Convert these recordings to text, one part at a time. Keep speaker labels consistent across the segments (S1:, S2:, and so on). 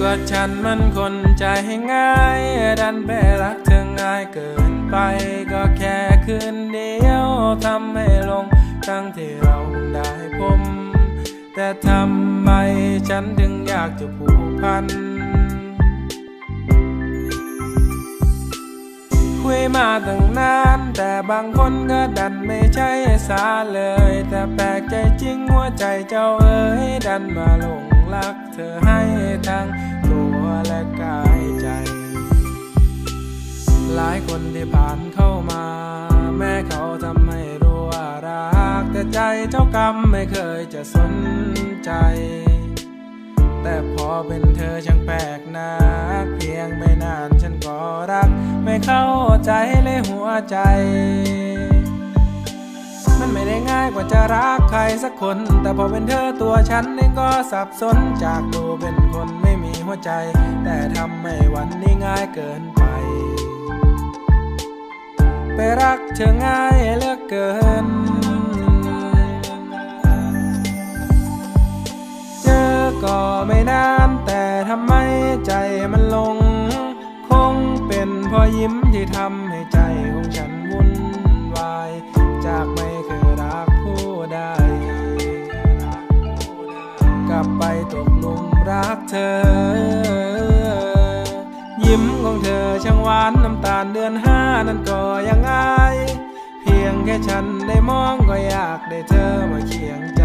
S1: ก็ฉันมันคนใจง่าย ดันไปรักเธอง่ายเกินไป ก็แค่คืนเดียวทำให้ลง ทั้งที่เราได้พบแต่ทำไมฉันถึงอยากจะผูกพัน คุยมาตั้งนาน แต่บางคนก็ดันไม่ใช่สาเลย แต่แปลกใจจริงหัวใจเจ้าเอ๋ยดันมาหลงรักเธอให้ หลายคนที่ผ่านเข้ามา แม้เขาทำให้รู้ว่ารัก แต่ใจเจ้ากรรมไม่เคยจะสนใจ แต่พอเป็นเธอช่างแปลกนักเพียงไม่นานฉันก็รัก ไม่เข้าใจเลยหัวใจ มันไม่ได้ง่ายกว่าจะรักใครสักคน แต่พอเป็นเธอตัวฉันเองก็สับสนจากดูเป็นคนไม่มีหัวใจ แต่ทำให้วันนี้ง่ายเกินไป ไปรักเธอง่ายเหลือกเกิน เจอก็ไม่นานแต่ทำไมใจมันลง คงเป็นเพอยิ้มที่ทำให้ใจของฉันวุ่นวาย จากไม่เคยรักผู้ใดกลับไปตกหลุมรักเธอ มของเธอช่างหวานน้ำตาลเดือนห้านั้นก็ยังอายเพียงแค่ฉันได้มองก็อยากได้เธอมาเคียงใจ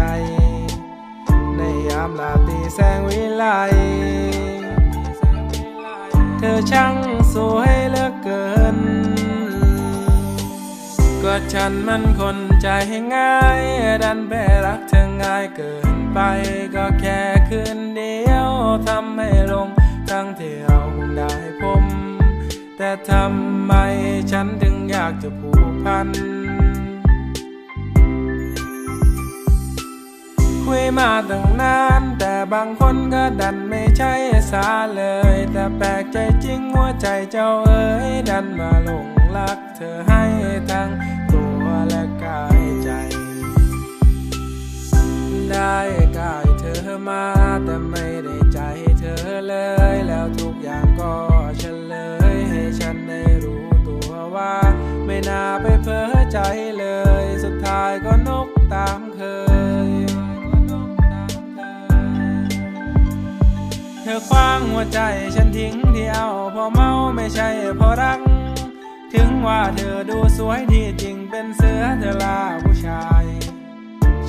S1: ในยามลาตรีแสงวิไลเธอช่างสวยเหลือเกินก็ฉันมันคนใจง่าย ดันไปรักเธอง่ายเกินไป ก็แค่คืนเดียวทำให้ลง แต่ทำไมฉันถึงอยากจะผูกพัน คุยมาตั้งนานแต่บางคนก็ดันไม่ใช่สาเลย แต่แปลกใจจริงหัวใจเจ้าเอ๋ยดันมาหลงรักเธอให้ทั้งตัวและกายใจ ได้กายเธอมาแต่ เพ้อใจเลย สุดท้ายก็นกตามเคย เธอคว้างหัวใจฉันทิ้งที่เอาเพอเมาไม่ใช่เพอรัก ถึงว่าเธอดูสวยที่จริงเป็นเสือเธอลาผู้ชาย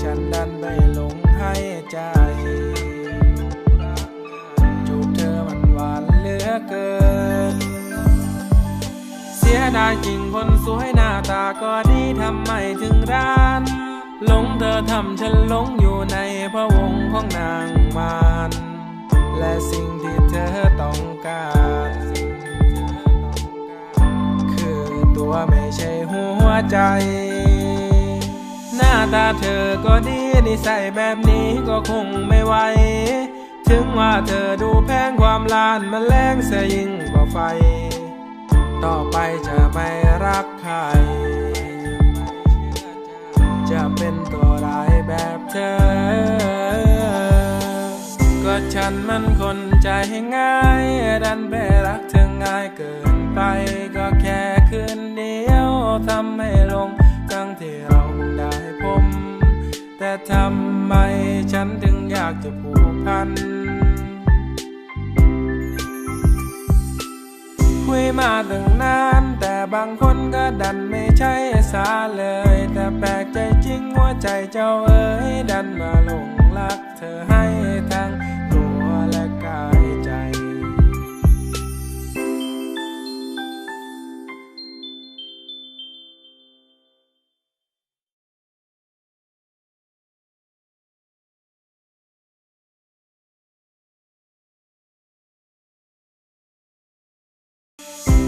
S1: ฉันดันไปหลงให้ใจ จูบเธอมันหวานเหลือเกิน สียดายจริงคนสวยหน้าตาก็ดีทำไมถึงร้านหลงเธอทำฉันหลงอยู่ในพระวงของนางมารและสิ่งที่เธอต้องการ คือตัวไม่ใช่หัวใจ หน้าตาเธอก็ดีนิสัยแบบนี้ก็คงไม่ไหวถึงว่าเธอดูแพงความลานมันแรงเสียยิ่งกว่าไฟ ต่อไปจะไม่รักใคร จะเป็นตัวร้ายแบบเธอ ก็ฉันมันคนใจง่าย ดันไปรักเธอง่ายเกินไป ก็แค่คืนเดียวทำให้ลงทั้งที่เราได้พบแต่ทำไมฉันถึงอยากจะผูกพัน มาตั้งนานแต่บางคนก็ดันไม่ใช่สาเลย แต่แปลกใจจริงหัวใจเจ้าเอ๋ยดันมาหลงรักเธอให้ทั้ง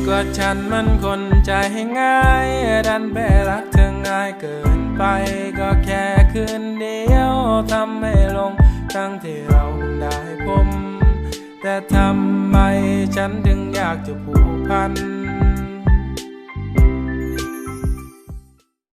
S1: ก็ฉันมันคนใจง่าย ดันไปรักเธอง่ายเกินไป ก็แค่คืนเดียวทำให้ลงทั้งที่เราได้พบแต่ทำไมฉันถึงอยากจะผูกพัน